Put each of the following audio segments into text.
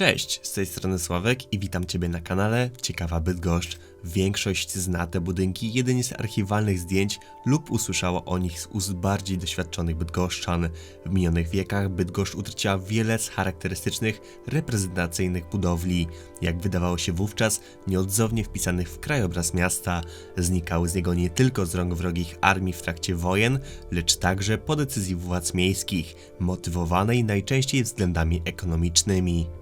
Cześć, z tej strony Sławek i witam Ciebie na kanale Ciekawa Bydgoszcz. Większość zna te budynki jedynie z archiwalnych zdjęć lub usłyszała o nich z ust bardziej doświadczonych bydgoszczan. W minionych wiekach Bydgoszcz utraciła wiele z charakterystycznych, reprezentacyjnych budowli. Jak wydawało się wówczas, nieodzownie wpisanych w krajobraz miasta. Znikały z niego nie tylko z rąk wrogich armii w trakcie wojen, lecz także po decyzji władz miejskich, motywowanej najczęściej względami ekonomicznymi.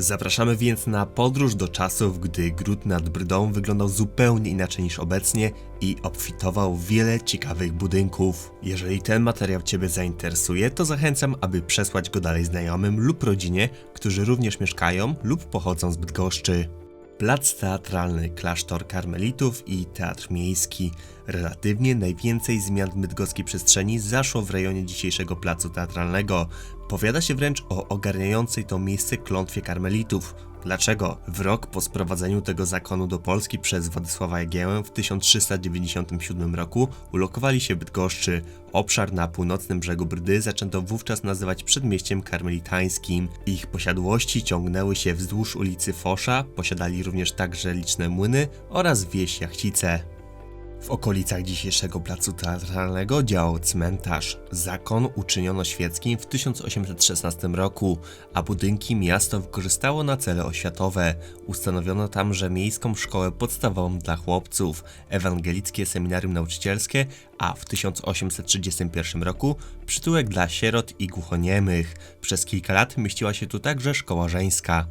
Zapraszamy więc na podróż do czasów, gdy gród nad Brdą wyglądał zupełnie inaczej niż obecnie i obfitował w wiele ciekawych budynków. Jeżeli ten materiał Ciebie zainteresuje, to zachęcam, aby przesłać go dalej znajomym lub rodzinie, którzy również mieszkają lub pochodzą z Bydgoszczy. Plac teatralny, klasztor karmelitów i teatr miejski. Relatywnie najwięcej zmian w bydgoskiej przestrzeni zaszło w rejonie dzisiejszego placu teatralnego. Powiada się wręcz o ogarniającej to miejsce klątwie karmelitów. Dlaczego? W rok po sprowadzeniu tego zakonu do Polski przez Władysława Jagiełę w 1397 roku ulokowali się Bydgoszczy. Obszar na północnym brzegu Brdy zaczęto wówczas nazywać przedmieściem karmelitańskim. Ich posiadłości ciągnęły się wzdłuż ulicy Fosza, posiadali również także liczne młyny oraz wieś Jachcice. W okolicach dzisiejszego placu teatralnego działał cmentarz. Zakon uczyniono świeckim w 1816 roku, a budynki miasto wykorzystało na cele oświatowe. Ustanowiono tam, że miejską szkołę podstawową dla chłopców, ewangelickie seminarium nauczycielskie, a w 1831 roku przytułek dla sierot i głuchoniemych. Przez kilka lat mieściła się tu także szkoła żeńska.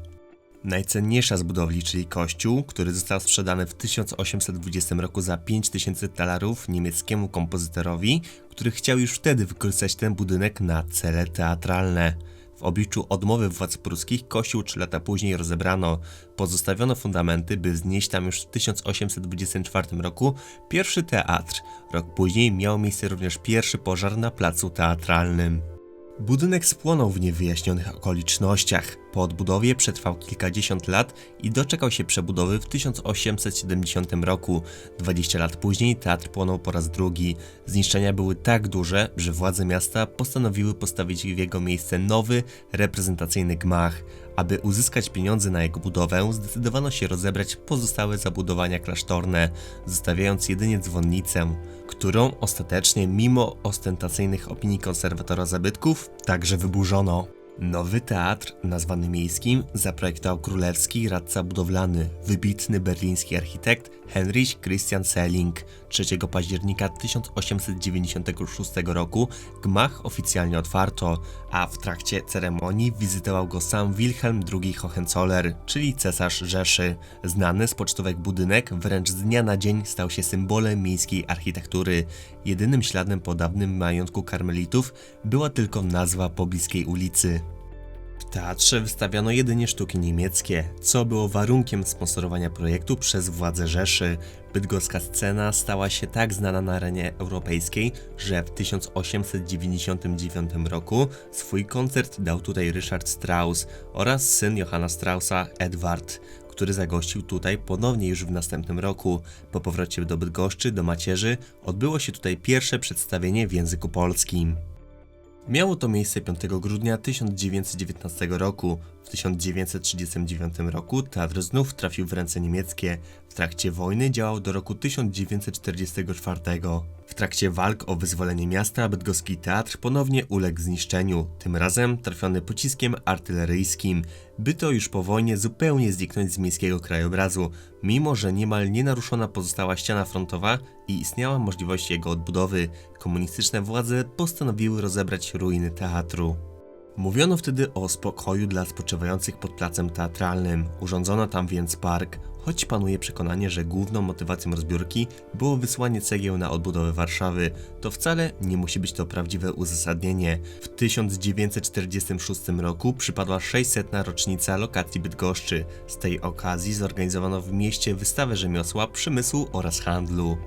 Najcenniejsza z budowli, czyli kościół, który został sprzedany w 1820 roku za 5000 talarów niemieckiemu kompozytorowi, który chciał już wtedy wykorzystać ten budynek na cele teatralne. W obliczu odmowy władz pruskich kościół trzy lata później rozebrano. Pozostawiono fundamenty, by znieść tam już w 1824 roku pierwszy teatr. Rok później miał miejsce również pierwszy pożar na placu teatralnym. Budynek spłonął w niewyjaśnionych okolicznościach. Po odbudowie przetrwał kilkadziesiąt lat i doczekał się przebudowy w 1870 roku. 20 lat później teatr płonął po raz drugi. Zniszczenia były tak duże, że władze miasta postanowiły postawić w jego miejsce nowy, reprezentacyjny gmach. Aby uzyskać pieniądze na jego budowę, zdecydowano się rozebrać pozostałe zabudowania klasztorne, zostawiając jedynie dzwonnicę, którą ostatecznie, mimo ostentacyjnych opinii konserwatora zabytków, także wyburzono. Nowy teatr, nazwany miejskim, zaprojektował królewski radca budowlany, wybitny berliński architekt Heinrich Christian Selling. 3 października 1896 roku gmach oficjalnie otwarto, a w trakcie ceremonii wizytował go sam Wilhelm II Hohenzoller, czyli cesarz Rzeszy. Znany z pocztówek budynek wręcz z dnia na dzień stał się symbolem miejskiej architektury. Jedynym śladem po dawnym majątku karmelitów była tylko nazwa pobliskiej ulicy. Teatrze wystawiano jedynie sztuki niemieckie, co było warunkiem sponsorowania projektu przez władze Rzeszy. Bydgoska scena stała się tak znana na arenie europejskiej, że w 1899 roku swój koncert dał tutaj Richard Strauss oraz syn Johanna Straussa, Edward który zagościł tutaj ponownie już w następnym roku. Po powrocie do Bydgoszczy, do macierzy, odbyło się tutaj pierwsze przedstawienie w języku polskim. Miało to miejsce 5 grudnia 1919 roku. W 1939 roku teatr znów trafił w ręce niemieckie. W trakcie wojny działał do roku 1944. W trakcie walk o wyzwolenie miasta bydgoski teatr ponownie uległ zniszczeniu, tym razem trafiony pociskiem artyleryjskim, by to już po wojnie zupełnie zniknąć z miejskiego krajobrazu, mimo że niemal nienaruszona pozostała ściana frontowa i istniała możliwość jego odbudowy. Komunistyczne władze postanowiły rozebrać ruiny teatru. Mówiono wtedy o spokoju dla spoczywających pod placem teatralnym. Urządzono tam więc park, choć panuje przekonanie, że główną motywacją rozbiórki było wysłanie cegieł na odbudowę Warszawy, to wcale nie musi być to prawdziwe uzasadnienie. W 1946 roku przypadła 600. rocznica lokacji Bydgoszczy. Z tej okazji zorganizowano w mieście wystawę rzemiosła, przemysłu oraz handlu.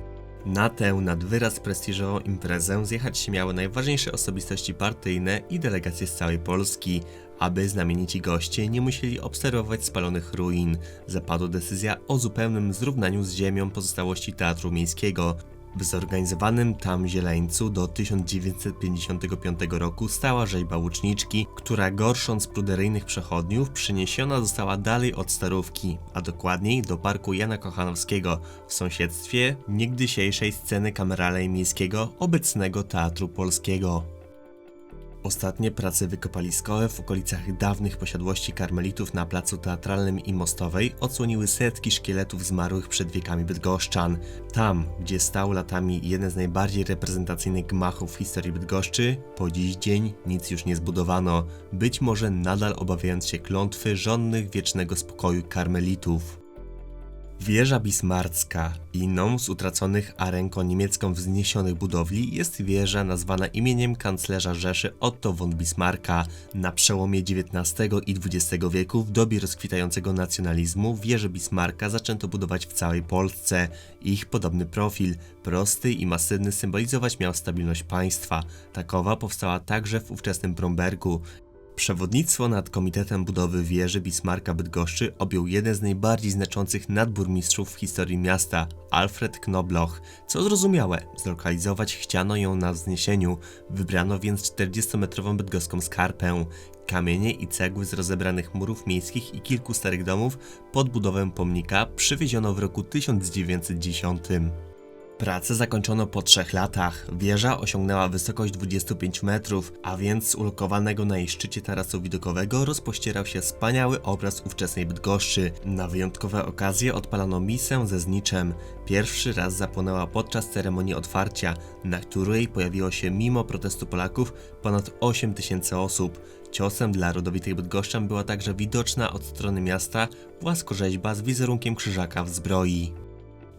Na tę nad wyraz prestiżową imprezę zjechać się miały najważniejsze osobistości partyjne i delegacje z całej Polski. Aby znamienici goście nie musieli obserwować spalonych ruin, zapadła decyzja o zupełnym zrównaniu z ziemią pozostałości Teatru Miejskiego. W zorganizowanym tam zieleńcu do 1955 roku stała rzeźba łuczniczki, która gorsząc pruderyjnych przechodniów przyniesiona została dalej od starówki, a dokładniej do parku Jana Kochanowskiego w sąsiedztwie niegdysiejszej sceny kameralnej miejskiego obecnego Teatru Polskiego. Ostatnie prace wykopaliskowe w okolicach dawnych posiadłości karmelitów na placu teatralnym i mostowej odsłoniły setki szkieletów zmarłych przed wiekami bydgoszczan. Tam, gdzie stał latami jeden z najbardziej reprezentacyjnych gmachów w historii Bydgoszczy, po dziś dzień nic już nie zbudowano, być może nadal obawiając się klątwy żonnych wiecznego spokoju karmelitów. Wieża Bismarcka, inną z utraconych a ręką niemiecką wzniesionych budowli, jest wieża nazwana imieniem kanclerza Rzeszy Otto von Bismarcka. Na przełomie XIX i XX wieku, w dobie rozkwitającego nacjonalizmu, wieże Bismarcka zaczęto budować w całej Polsce. Ich podobny profil, prosty i masywny, symbolizować miał stabilność państwa. Takowa powstała także w ówczesnym Brombergu. Przewodnictwo nad Komitetem Budowy Wieży Bismarcka Bydgoszczy objął jeden z najbardziej znaczących nadburmistrzów w historii miasta, Alfred Knobloch. Co zrozumiałe, zlokalizować chciano ją na wzniesieniu, wybrano więc 40-metrową bydgoską skarpę. Kamienie i cegły z rozebranych murów miejskich i kilku starych domów pod budowę pomnika przywieziono w roku 1910. Pracę zakończono po trzech latach. Wieża osiągnęła wysokość 25 metrów, a więc z ulokowanego na jej szczycie tarasu widokowego rozpościerał się wspaniały obraz ówczesnej Bydgoszczy. Na wyjątkowe okazje odpalano misę ze zniczem. Pierwszy raz zapłonęła podczas ceremonii otwarcia, na której pojawiło się mimo protestu Polaków ponad 8 tysięcy osób. Ciosem dla rodowitych Bydgoszczan była także widoczna od strony miasta płaskorzeźba z wizerunkiem krzyżaka w zbroi.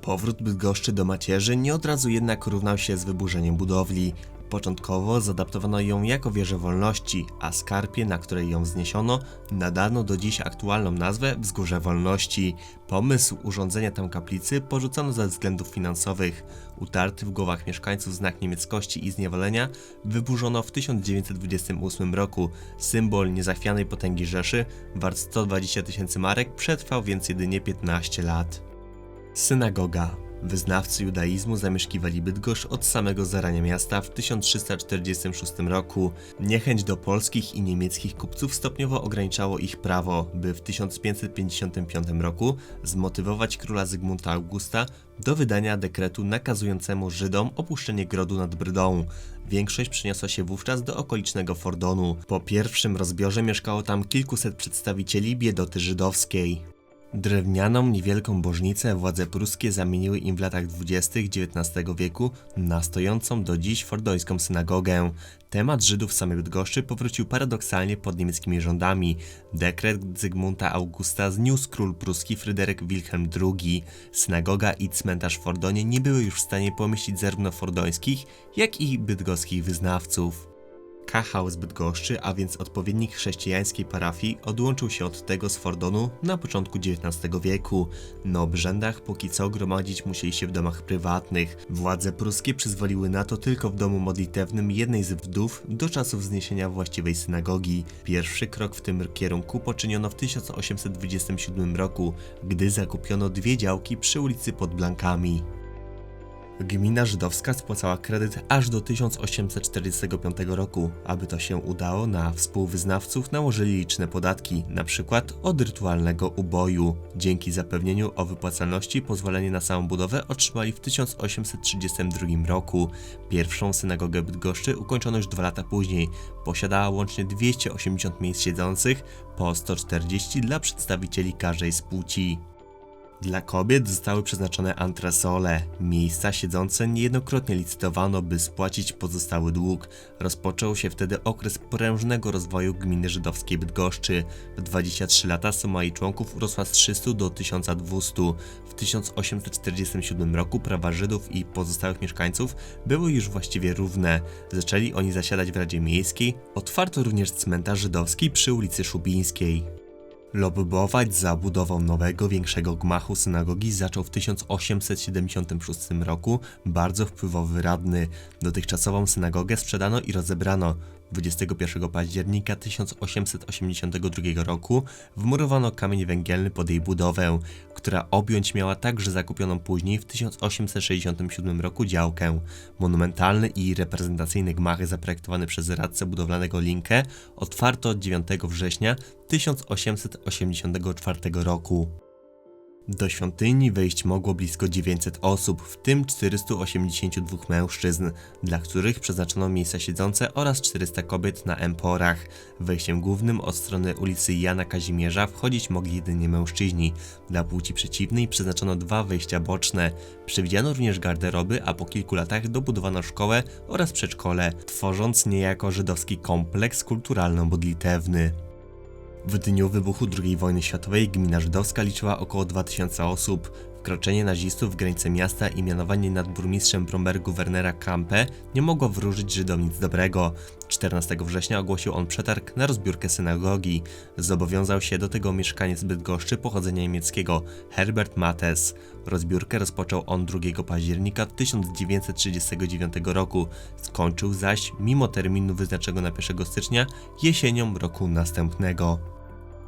Powrót Bydgoszczy do macierzy nie od razu jednak równał się z wyburzeniem budowli. Początkowo zadaptowano ją jako wieżę wolności, a skarpie, na której ją wzniesiono, nadano do dziś aktualną nazwę Wzgórze Wolności. Pomysł urządzenia tam kaplicy porzucono ze względów finansowych. Utarty w głowach mieszkańców znak niemieckości i zniewolenia wyburzono w 1928 roku. Symbol niezachwianej potęgi Rzeszy, wart 120 tysięcy marek, przetrwał więc jedynie 15 lat. Synagoga. Wyznawcy judaizmu zamieszkiwali Bydgoszcz od samego zarania miasta w 1346 roku. Niechęć do polskich i niemieckich kupców stopniowo ograniczało ich prawo, by w 1555 roku zmotywować króla Zygmunta Augusta do wydania dekretu nakazującemu Żydom opuszczenie grodu nad Brydą. Większość przeniosła się wówczas do okolicznego Fordonu. Po pierwszym rozbiorze mieszkało tam kilkuset przedstawicieli biedoty żydowskiej. Drewnianą, niewielką bożnicę władze pruskie zamieniły im w latach 20. XIX wieku na stojącą do dziś fordońską synagogę. Temat Żydów samej Bydgoszczy powrócił paradoksalnie pod niemieckimi rządami. Dekret Zygmunta Augusta zniósł król pruski Fryderyk Wilhelm II. Synagoga i cmentarz w Fordonie nie były już w stanie pomieścić zarówno fordońskich, jak i bydgoskich wyznawców. Kachał z Bydgoszczy, a więc odpowiednik chrześcijańskiej parafii, odłączył się od tego z Fordonu na początku XIX wieku. Na obrzędach póki co gromadzić musieli się w domach prywatnych. Władze pruskie przyzwoliły na to tylko w domu modlitewnym jednej z wdów do czasu wzniesienia właściwej synagogi. Pierwszy krok w tym kierunku poczyniono w 1827 roku, gdy zakupiono dwie działki przy ulicy pod Blankami. Gmina żydowska spłacała kredyt aż do 1845 roku. Aby to się udało, na współwyznawców nałożyli liczne podatki, np. od rytualnego uboju. Dzięki zapewnieniu o wypłacalności pozwolenie na samą budowę otrzymali w 1832 roku. Pierwszą synagogę Bydgoszczy ukończono już dwa lata później. Posiadała łącznie 280 miejsc siedzących, po 140 dla przedstawicieli każdej z płci. Dla kobiet zostały przeznaczone antresole, miejsca siedzące niejednokrotnie licytowano, by spłacić pozostały dług. Rozpoczął się wtedy okres prężnego rozwoju gminy żydowskiej Bydgoszczy. W 23 lata suma jej członków urosła z 300 do 1200. W 1847 roku prawa Żydów i pozostałych mieszkańców były już właściwie równe. Zaczęli oni zasiadać w Radzie Miejskiej, otwarto również cmentarz żydowski przy ulicy Szubińskiej. Lobbować za budową nowego, większego gmachu synagogi zaczął w 1876 roku bardzo wpływowy radny. Dotychczasową synagogę sprzedano i rozebrano. 21 października 1882 roku wmurowano kamień węgielny pod jej budowę, która objąć miała także zakupioną później w 1867 roku działkę. Monumentalny i reprezentacyjny gmachy zaprojektowany przez radcę budowlanego Linkę otwarto 9 września 1884 roku. Do świątyni wejść mogło blisko 900 osób, w tym 482 mężczyzn, dla których przeznaczono miejsca siedzące oraz 400 kobiet na emporach. Wejściem głównym od strony ulicy Jana Kazimierza wchodzić mogli jedynie mężczyźni. Dla płci przeciwnej przeznaczono dwa wejścia boczne. Przewidziano również garderoby, a po kilku latach dobudowano szkołę oraz przedszkole, tworząc niejako żydowski kompleks kulturalno-modlitewny. W dniu wybuchu II wojny światowej gmina żydowska liczyła około 2000 osób. Wkroczenie nazistów w granice miasta i mianowanie nad burmistrzem Brombergu Wernera Kampe nie mogło wróżyć Żydom nic dobrego. 14 września ogłosił on przetarg na rozbiórkę synagogi. Zobowiązał się do tego mieszkaniec Bydgoszczy pochodzenia niemieckiego Herbert Mattes. Rozbiórkę rozpoczął on 2 października 1939 roku. Skończył zaś, mimo terminu wyznaczonego na 1 stycznia, jesienią roku następnego.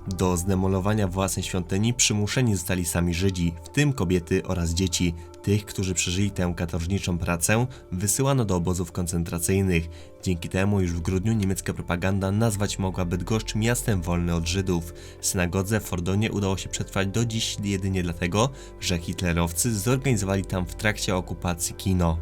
Do zdemolowania własnej świątyni przymuszeni zostali sami Żydzi, w tym kobiety oraz dzieci. Tych, którzy przeżyli tę katorżniczą pracę, wysyłano do obozów koncentracyjnych. Dzięki temu już w grudniu niemiecka propaganda nazwać mogła Bydgoszcz miastem wolnym od Żydów. Synagodze w Fordonie udało się przetrwać do dziś jedynie dlatego, że hitlerowcy zorganizowali tam w trakcie okupacji kino.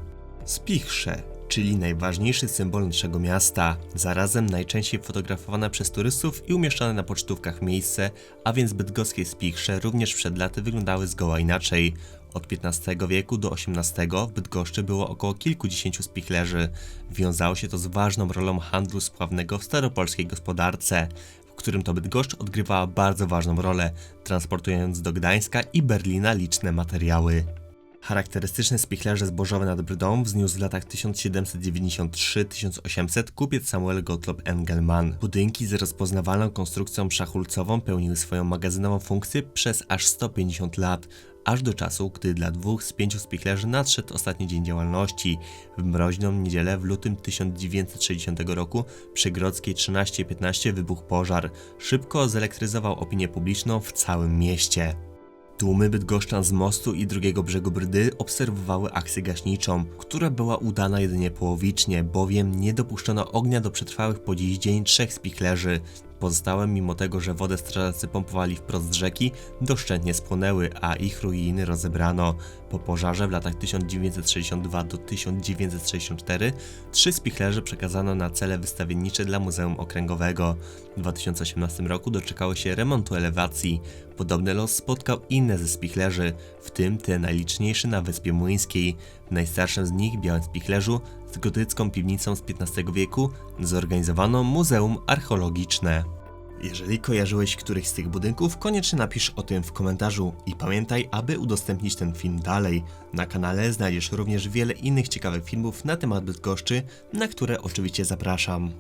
Spichrze, czyli najważniejszy symbol naszego miasta, zarazem najczęściej fotografowane przez turystów i umieszczane na pocztówkach miejsce, a więc bydgoskie Spichrze również przed laty wyglądały zgoła inaczej. Od XV wieku do XVIII w Bydgoszczy było około kilkudziesięciu spichlerzy. Wiązało się to z ważną rolą handlu spławnego w staropolskiej gospodarce, w którym to Bydgoszcz odgrywała bardzo ważną rolę, transportując do Gdańska i Berlina liczne materiały. Charakterystyczne spichlerze zbożowe nad Brydą wzniósł w latach 1793-1800 kupiec Samuel Gottlob Engelmann. Budynki z rozpoznawalną konstrukcją szachulcową pełniły swoją magazynową funkcję przez aż 150 lat, aż do czasu, gdy dla dwóch z pięciu spichlerzy nadszedł ostatni dzień działalności. W mroźną niedzielę w lutym 1960 roku przy Grodzkiej 13-15 wybuchł pożar. Szybko zelektryzował opinię publiczną w całym mieście. Tłumy bydgoszczan z mostu i drugiego brzegu Brydy obserwowały akcję gaśniczą, która była udana jedynie połowicznie, bowiem nie dopuszczono ognia do przetrwałych po dziś dzień trzech spichlerzy. Pozostałe, mimo tego, że wodę strażacy pompowali wprost z rzeki, doszczętnie spłonęły, a ich ruiny rozebrano. Po pożarze w latach 1962 do 1964 trzy spichlerze przekazano na cele wystawiennicze dla Muzeum Okręgowego. W 2018 roku doczekały się remontu elewacji. Podobny los spotkał inne ze spichlerzy, w tym te najliczniejsze na Wyspie Młyńskiej. Najstarszym z nich, Białym Spichlerzu, z gotycką piwnicą z XV wieku, zorganizowano Muzeum Archeologiczne. Jeżeli kojarzyłeś któryś z tych budynków, koniecznie napisz o tym w komentarzu i pamiętaj, aby udostępnić ten film dalej. Na kanale znajdziesz również wiele innych ciekawych filmów na temat Bydgoszczy, na które oczywiście zapraszam.